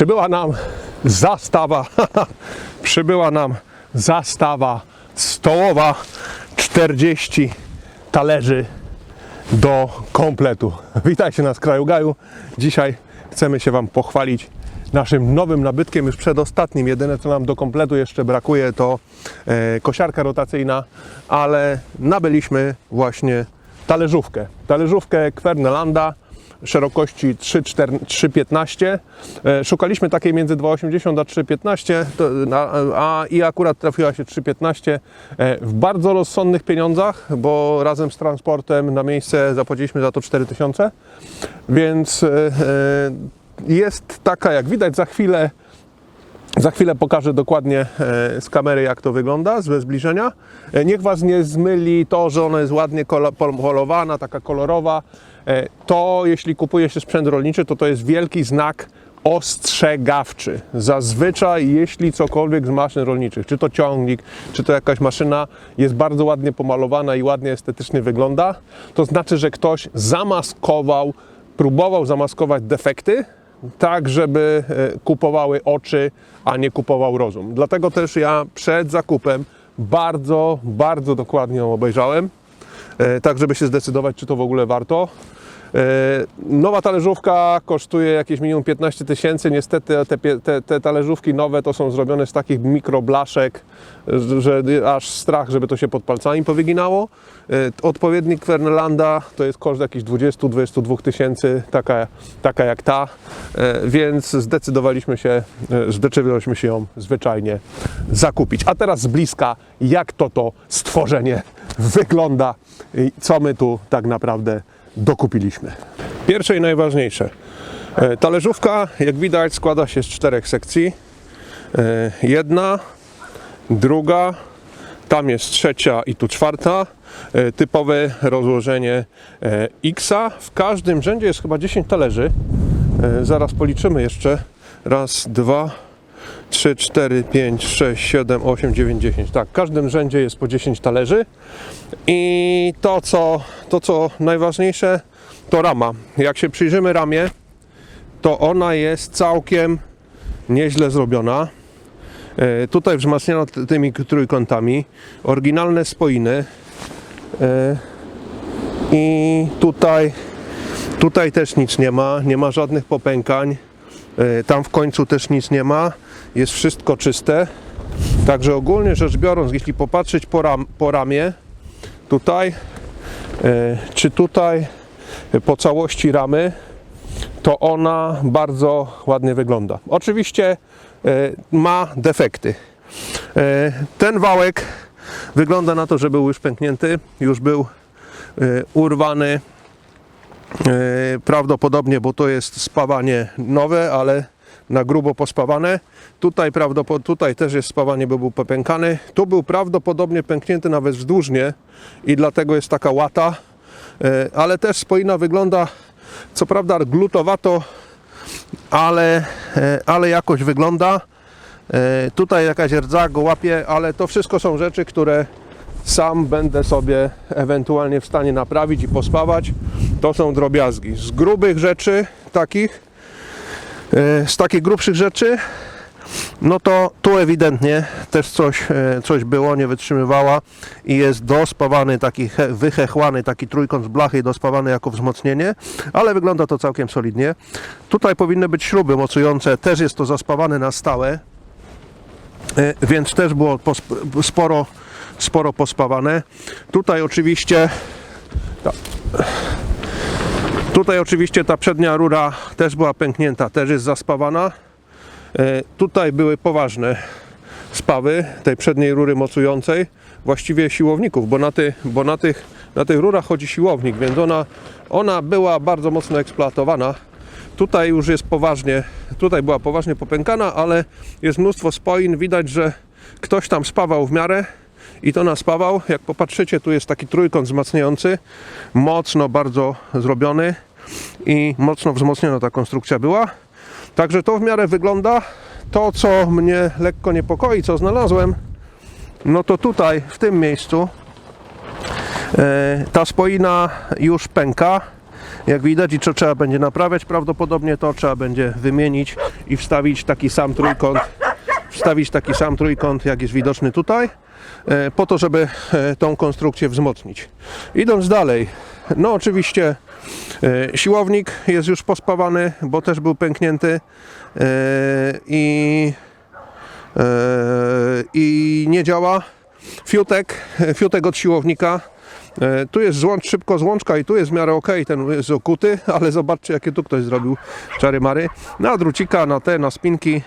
Przybyła nam zastawa, przybyła nam zastawa stołowa 40 talerzy do kompletu. Witajcie na Skraju Gaju. Dzisiaj chcemy się Wam pochwalić naszym nowym nabytkiem, już przedostatnim. Jedyne co nam do kompletu jeszcze brakuje to e, kosiarka rotacyjna, ale nabyliśmy właśnie talerzówkę. Talerzówkę Kwernelanda szerokości 3,4 3,15. E, Szukaliśmy takiej między 2,80 a 3,15, to, na- a i akurat trafiła się 3,15 e, w bardzo rozsądnych pieniądzach, bo razem z transportem na miejsce zapłaciliśmy za to 4000, więc e, jest taka, jak widać za chwilę, za chwilę pokażę dokładnie z kamery, jak to wygląda, ze zbliżenia. Niech Was nie zmyli to, że ona jest ładnie polowana, taka kolorowa. E, To, jeśli kupuje się sprzęt rolniczy, to to jest wielki znak ostrzegawczy. Zazwyczaj, jeśli cokolwiek z maszyn rolniczych, czy to ciągnik, czy to jakaś maszyna jest bardzo ładnie pomalowana i ładnie estetycznie wygląda, to znaczy, że ktoś zamaskował, próbował zamaskować defekty, tak, żeby e, kupowały oczy, a nie kupował rozum. Dlatego też ja przed zakupem bardzo, bardzo dokładnie ją obejrzałem, tak żeby się zdecydować, czy to w ogóle warto. E, Nowa talerzówka kosztuje jakieś minimum 15 tysięcy. Niestety te, te, te talerzówki nowe to są zrobione z takich mikroblaszek, że aż strach, żeby to się pod palcami powyginało. E, Odpowiednik Kwernelanda to jest koszt jakichś 20-22 tysięcy, taka, taka jak ta, E, więc zdecydowaliśmy się, e, zdecydowaliśmy się ją zwyczajnie zakupić. A teraz z bliska, jak to to stworzenie wygląda i co my tu tak naprawdę dokupiliśmy. Pierwsze i najważniejsze. E, Talerzówka, jak widać, składa się z czterech sekcji. E, Jedna, druga, tam jest trzecia i tu czwarta. E, Typowe rozłożenie e, X-a. W każdym rzędzie jest chyba 10 talerzy. Zaraz policzymy jeszcze. Raz, dwa, 3, 4, 5, 6, 7, 8, 9, 10. Tak, w każdym rzędzie jest po 10 talerzy. I to co, to, co najważniejsze, to rama. Jak się przyjrzymy ramie, to ona jest całkiem nieźle zrobiona. E, Tutaj wzmacniano tymi trójkątami. Oryginalne spoiny. E, I tutaj, tutaj też nic nie ma. Nie ma żadnych popękań. E, Tam w końcu też nic nie ma. Jest wszystko czyste. Także ogólnie rzecz biorąc, jeśli popatrzeć po, ram, po ramię, tutaj, e, czy tutaj e, po całości ramy, to ona bardzo ładnie wygląda. Oczywiście e, ma defekty. Ten wałek wygląda na to, że był już pęknięty, już był urwany. Prawdopodobnie, bo to jest spawanie nowe, ale na grubo pospawane. Tutaj, prawdopod- tutaj też jest spawanie, bo był popękany. Tu był prawdopodobnie pęknięty nawet wzdłużnie i dlatego jest taka łata. E, Ale też spoina wygląda co prawda glutowato, ale, e, ale jakoś wygląda. E, Tutaj jakaś rdza go łapie, ale to wszystko są rzeczy, które sam będę sobie ewentualnie w stanie naprawić i pospawać. To są drobiazgi. Z grubych rzeczy takich, z takich grubszych rzeczy, no to tu ewidentnie też coś, e, coś było, nie wytrzymywała i jest dospawany taki, he- wychechłany taki trójkąt z blachy dospawany jako wzmocnienie, ale wygląda to całkiem solidnie. Tutaj powinny być śruby mocujące, też jest to zaspawane na stałe, e, więc też było sporo, sporo pospawane. Tutaj oczywiście ta, tutaj oczywiście ta przednia rura też była pęknięta, też jest zaspawana. E, Tutaj były poważne spawy tej przedniej rury mocującej, właściwie siłowników, bo na, ty, bo na, tych, na tych rurach chodzi siłownik, więc ona, ona była bardzo mocno eksploatowana. Tutaj już jest poważnie, tutaj była poważnie popękana, ale jest mnóstwo spoin, widać, że ktoś tam spawał w miarę i to naspawał. Jak popatrzycie, tu jest taki trójkąt wzmacniający, mocno bardzo zrobiony i mocno wzmocniona ta konstrukcja była. Także to w miarę wygląda. To, co mnie lekko niepokoi, co znalazłem, no to tutaj, w tym miejscu, e, ta spoina już pęka jak widać i co trzeba będzie naprawiać, prawdopodobnie to trzeba będzie wymienić i wstawić taki sam trójkąt, wstawić taki sam trójkąt, jak jest widoczny tutaj, po to, żeby e, tą konstrukcję wzmocnić. Idąc dalej, no oczywiście e, siłownik jest już pospawany, bo też był pęknięty e, i e, i nie działa. Fiutek, fiutek od siłownika. E, Tu jest złącz, szybko złączka i tu jest w miarę ok, ten jest okuty, ale zobaczcie jakie tu ktoś zrobił czary mary. Na drucika, na te, na spinki.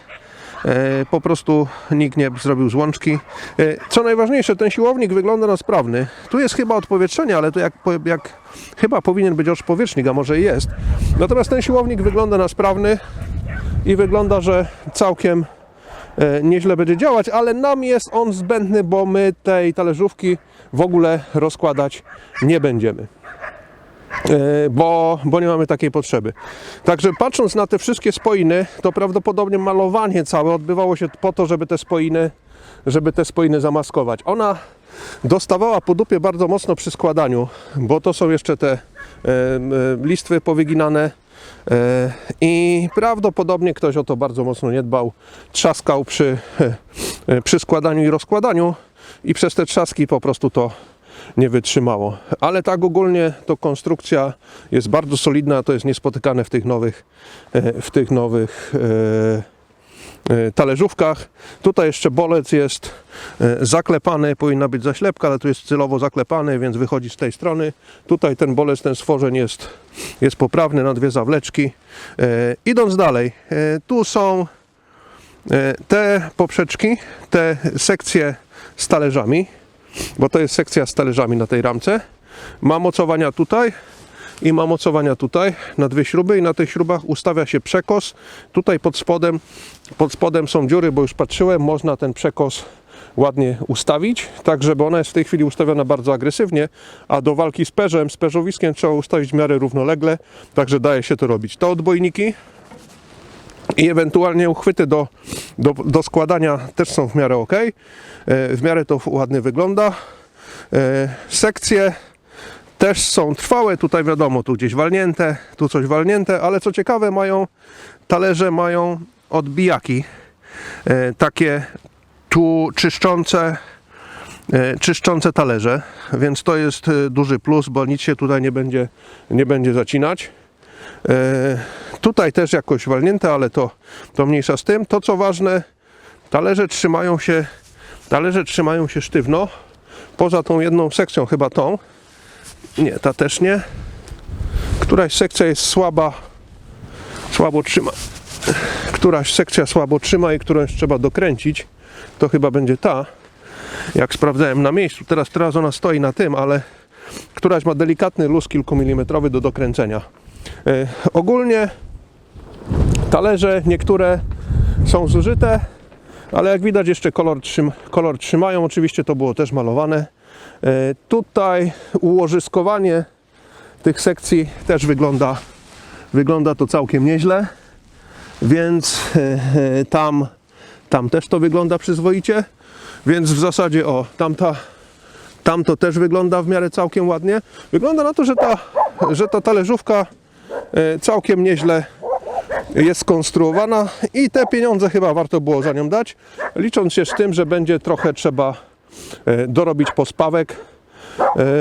E, Po prostu nikt nie zrobił złączki. E, Co najważniejsze, ten siłownik wygląda na sprawny. Tu jest chyba odpowietrzenie, ale to jak, jak chyba powinien być odpowietrznik, a może jest. Natomiast ten siłownik wygląda na sprawny i wygląda, że całkiem e, nieźle będzie działać, ale nam jest on zbędny, bo my tej talerzówki w ogóle rozkładać nie będziemy. E, Bo, bo nie mamy takiej potrzeby. Także patrząc na te wszystkie spoiny, to prawdopodobnie malowanie całe odbywało się po to, żeby te spoiny, żeby te spoiny zamaskować. Ona dostawała po dupie bardzo mocno przy składaniu, bo to są jeszcze te listwy powyginane, E, I prawdopodobnie ktoś o to bardzo mocno nie dbał, trzaskał przy, e, przy składaniu i rozkładaniu i przez te trzaski po prostu to nie wytrzymało. Ale tak ogólnie to konstrukcja jest bardzo solidna, to jest niespotykane w tych nowych, e, w tych nowych e, e, talerzówkach. Tutaj jeszcze bolec jest zaklepany, powinna być zaślepka, ale tu jest celowo zaklepany, więc wychodzi z tej strony. Tutaj ten bolec, ten stworzeń jest, jest poprawny na dwie zawleczki. Idąc dalej, tu są te poprzeczki, te sekcje z talerzami, bo to jest sekcja z talerzami na tej ramce. Ma mocowania tutaj, i ma mocowania tutaj na dwie śruby i na tych śrubach ustawia się przekos. Tutaj pod spodem, pod spodem są dziury, bo już patrzyłem, można ten przekos ładnie ustawić, tak żeby ona jest w tej chwili ustawiona bardzo agresywnie, a do walki z perzem, z perzowiskiem trzeba ustawić w miarę równolegle, także daje się to robić. To odbojniki i ewentualnie uchwyty do, do, do składania też są w miarę ok. W miarę to ładnie wygląda. E, Sekcje też są trwałe, tutaj wiadomo, tu gdzieś walnięte, tu coś walnięte, ale co ciekawe mają, talerze mają odbijaki, e, takie tu czyszczące, e, czyszczące talerze, więc to jest e, duży plus, bo nic się tutaj nie będzie, nie będzie zacinać. E, Tutaj też jakoś walnięte, ale to, to mniejsza z tym. To co ważne, talerze trzymają się, talerze trzymają się sztywno, poza tą jedną sekcją, chyba tą, nie, ta też nie. Któraś sekcja jest słaba, słabo trzyma. Któraś sekcja słabo trzyma i którąś trzeba dokręcić. To chyba będzie ta. Jak sprawdzałem na miejscu, teraz, teraz ona stoi na tym, ale któraś ma delikatny luz kilkumilimetrowy do dokręcenia. E, ogólnie talerze niektóre są zużyte, ale jak widać jeszcze kolor, trzym, kolor trzymają. Oczywiście to było też malowane. E, Tutaj ułożyskowanie tych sekcji też wygląda, wygląda to całkiem nieźle, więc e, tam, tam też to wygląda przyzwoicie. Więc w zasadzie o, tamta, tam to też wygląda w miarę całkiem ładnie. Wygląda na to, że ta, że ta talerzówka całkiem nieźle jest skonstruowana i te pieniądze chyba warto było za nią dać, licząc się z tym, że będzie trochę trzeba e, dorobić pospawek.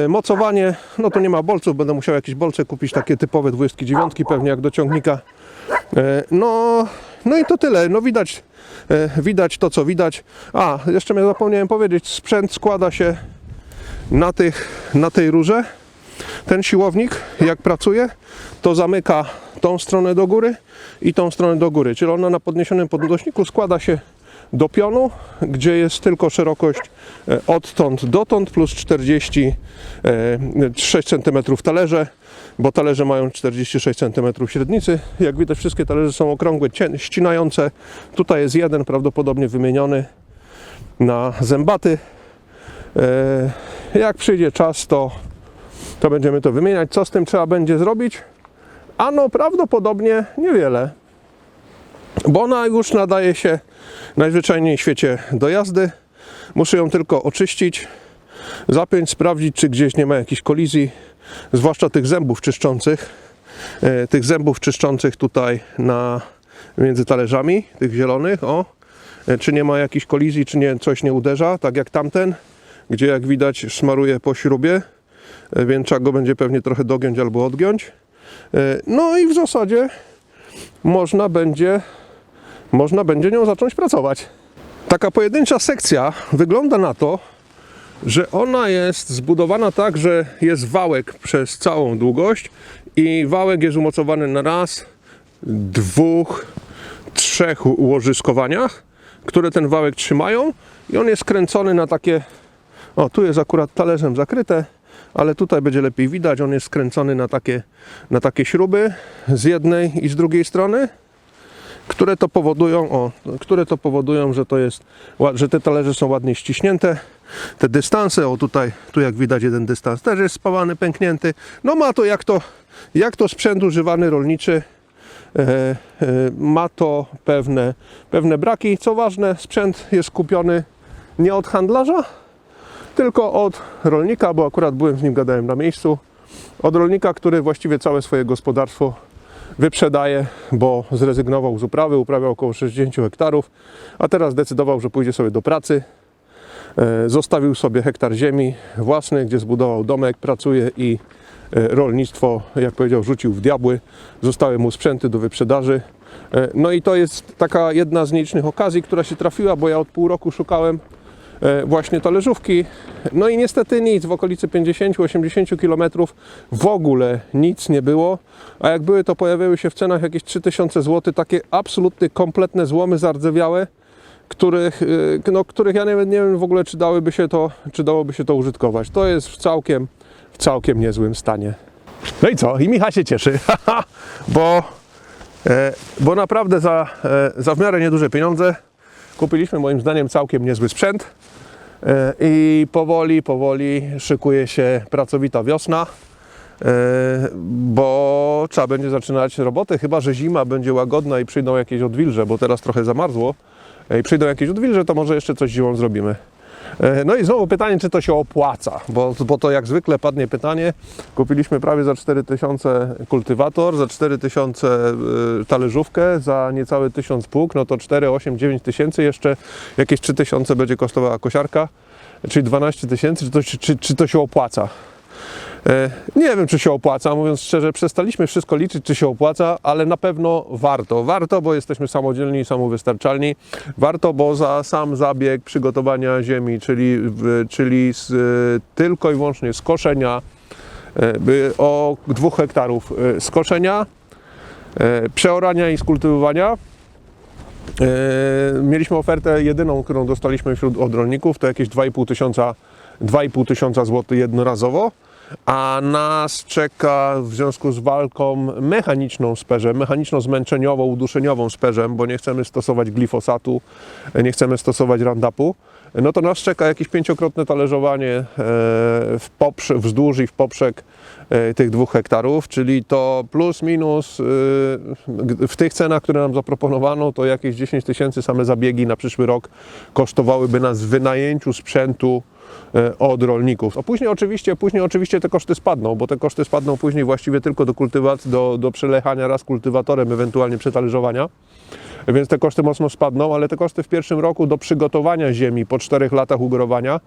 E, Mocowanie, no to nie ma bolców, będę musiał jakieś bolce kupić, takie typowe 29 pewnie jak do ciągnika. E, No, no i to tyle, no widać, e, widać to co widać. A, jeszcze mnie zapomniałem powiedzieć, sprzęt składa się na, tych, na tej rurze. Ten siłownik, jak pracuje, to zamyka tą stronę do góry i tą stronę do góry. Czyli ona na podniesionym podnośniku składa się do pionu, gdzie jest tylko szerokość e, odtąd dotąd plus 46 cm talerze, bo talerze mają 46 cm średnicy. Jak widać wszystkie talerze są okrągłe, ścinające. Tutaj jest jeden prawdopodobnie wymieniony na zębaty. E, Jak przyjdzie czas, to to będziemy to wymieniać. Co z tym trzeba będzie zrobić? Ano prawdopodobnie niewiele, bo ona już nadaje się najzwyczajniej w świecie do jazdy. Muszę ją tylko oczyścić, zapiąć, sprawdzić, czy gdzieś nie ma jakichś kolizji, zwłaszcza tych zębów czyszczących. e, tych zębów czyszczących tutaj na, między talerzami, tych zielonych, o. E, Czy nie ma jakichś kolizji, czy nie, coś nie uderza, tak jak tamten, gdzie jak widać smaruje po śrubie, więc trzeba go będzie pewnie trochę dogiąć albo odgiąć. E, No i w zasadzie można będzie, można będzie nią zacząć pracować. Taka pojedyncza sekcja wygląda na to, że ona jest zbudowana tak, że jest wałek przez całą długość i wałek jest umocowany na raz, dwóch, trzech łożyskowaniach, które ten wałek trzymają i on jest kręcony na takie, o tu jest akurat talerzem zakryte, ale tutaj będzie lepiej widać, on jest skręcony na takie, na takie śruby z jednej i z drugiej strony które to powodują, o, które to powodują, że to jest, że te talerze są ładnie ściśnięte. Te dystanse, o tutaj, tu jak widać jeden dystans też jest spawany, pęknięty. No ma to jak to, jak to sprzęt używany rolniczy, e, e, ma to pewne, pewne braki. Co ważne, sprzęt jest kupiony nie od handlarza, tylko od rolnika, bo akurat byłem z nim, gadałem na miejscu. Od rolnika, który właściwie całe swoje gospodarstwo wyprzedaje, bo zrezygnował z uprawy, uprawiał około 60 hektarów, a teraz decydował, że pójdzie sobie do pracy. E, Zostawił sobie hektar ziemi własny, gdzie zbudował domek, pracuje i e, rolnictwo, jak powiedział, rzucił w diabły. Zostały mu sprzęty do wyprzedaży. E, No i to jest taka jedna z nielicznych okazji, która się trafiła, bo ja od pół roku szukałem właśnie talerzówki. No i niestety nic, w okolicy 50-80 km w ogóle nic nie było, a jak były to pojawiały się w cenach jakieś 3000 zł, takie absolutnie kompletne złomy zardzewiałe, których, y, no, których ja nawet nie wiem w ogóle czy dałyby się to, czy dałoby się to użytkować. To jest w całkiem, w całkiem niezłym stanie. No i co? I Micha się cieszy, bo, e, bo naprawdę za, e, za w miarę nieduże pieniądze kupiliśmy moim zdaniem całkiem niezły sprzęt. E, I powoli, powoli szykuje się pracowita wiosna, e, bo trzeba będzie zaczynać roboty, chyba że zima będzie łagodna i przyjdą jakieś odwilże, bo teraz trochę zamarzło e, i przyjdą jakieś odwilże, to może jeszcze coś zimą zrobimy. E, No i znowu pytanie, czy to się opłaca, bo, bo to jak zwykle padnie pytanie. Kupiliśmy prawie za 4000 kultywator, za 4000 y, talerzówkę, za niecałe 1000 pług, no to 4, 8, 9 tysięcy, jeszcze jakieś 3000 będzie kosztowała kosiarka, czyli 12 tysięcy, czy, czy, czy to się opłaca? E, Nie wiem, czy się opłaca, mówiąc szczerze, przestaliśmy wszystko liczyć, czy się opłaca, ale na pewno warto. Warto, bo jesteśmy samodzielni i samowystarczalni. Warto, bo za sam zabieg przygotowania ziemi, czyli, czyli z, e, tylko i wyłącznie skoszenia e, by o dwóch hektarów e, skoszenia, e, przeorania i skultywowania. E, Mieliśmy ofertę jedyną, którą dostaliśmy wśród od rolników, to jakieś 2,5 tysiąca 2,5 tysiąca złotych jednorazowo, a nas czeka w związku z walką mechaniczną z perzem, mechaniczno-zmęczeniową, uduszeniową z perzem, bo nie chcemy stosować glifosatu, nie chcemy stosować Roundupu, no to nas czeka jakieś pięciokrotne talerzowanie e, w poprze, wzdłuż i w poprzek e, tych dwóch hektarów, czyli to plus minus e, w tych cenach, które nam zaproponowano, to jakieś 10 tysięcy same zabiegi na przyszły rok kosztowałyby nas w wynajęciu sprzętu od rolników. A później oczywiście, później oczywiście te koszty spadną, bo te koszty spadną później właściwie tylko do kultywacji, do, do przelechania raz kultywatorem, ewentualnie przetalierzowania. Więc te koszty mocno spadną, ale te koszty w pierwszym roku do przygotowania ziemi po czterech latach ugorowania,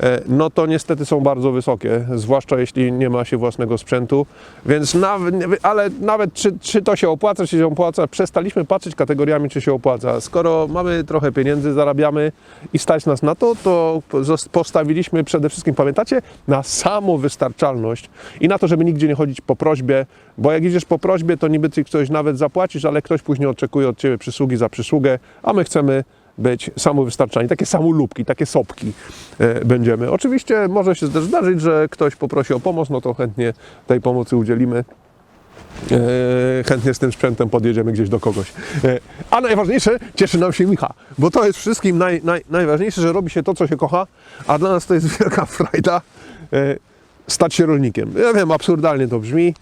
e, no to niestety są bardzo wysokie, zwłaszcza jeśli nie ma się własnego sprzętu. Więc nawet, ale nawet czy, czy to się opłaca, czy się opłaca, przestaliśmy patrzeć kategoriami, czy się opłaca. Skoro mamy trochę pieniędzy, zarabiamy i stać nas na to, to postawiliśmy przede wszystkim, pamiętacie, na samowystarczalność i na to, żeby nigdzie nie chodzić po prośbie, bo jak idziesz po prośbie, to niby ty coś nawet zapłacisz, ale ktoś później oczekuje od ciebie przysługi za przysługę, a my chcemy być samowystarczalni, takie samolubki, takie sopki e, będziemy. Oczywiście może się też zdarzyć, że ktoś poprosi o pomoc, no to chętnie tej pomocy udzielimy. E, chętnie z tym sprzętem podjedziemy gdzieś do kogoś. E, a najważniejsze, cieszy nam się Micha, bo to jest wszystkim naj, naj, najważniejsze, że robi się to, co się kocha, a dla nas to jest wielka frajda stać się rolnikiem. Ja wiem, absurdalnie to brzmi,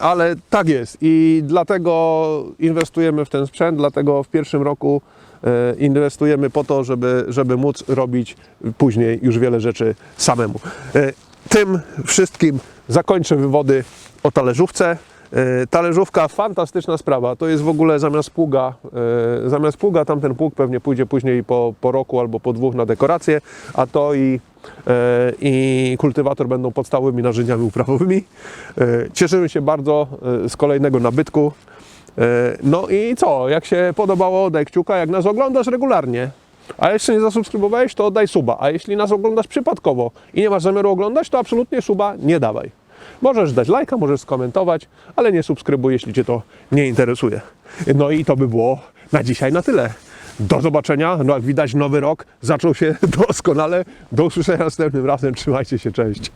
ale tak jest i dlatego inwestujemy w ten sprzęt, dlatego w pierwszym roku e, inwestujemy po to, żeby, żeby móc robić później już wiele rzeczy samemu. E, Tym wszystkim zakończę wywody o talerzówce. E, Talerzówka, fantastyczna sprawa. To jest w ogóle zamiast pługa, e, zamiast pługa tamten pług pewnie pójdzie później po, po roku albo po dwóch na dekorację, a to i, e, i kultywator będą podstawowymi narzędziami uprawowymi. E, Cieszymy się bardzo e, z kolejnego nabytku. E, No i co? Jak się podobało, daj kciuka. Jak nas oglądasz regularnie, a jeszcze nie zasubskrybowałeś, to daj suba. A jeśli nas oglądasz przypadkowo i nie masz zamiaru oglądać, to absolutnie suba nie dawaj. Możesz dać lajka, możesz skomentować, ale nie subskrybuj, jeśli Cię to nie interesuje. No i to by było na dzisiaj na tyle. Do zobaczenia. No jak widać, nowy rok zaczął się doskonale. Do usłyszenia następnym razem. Trzymajcie się, cześć.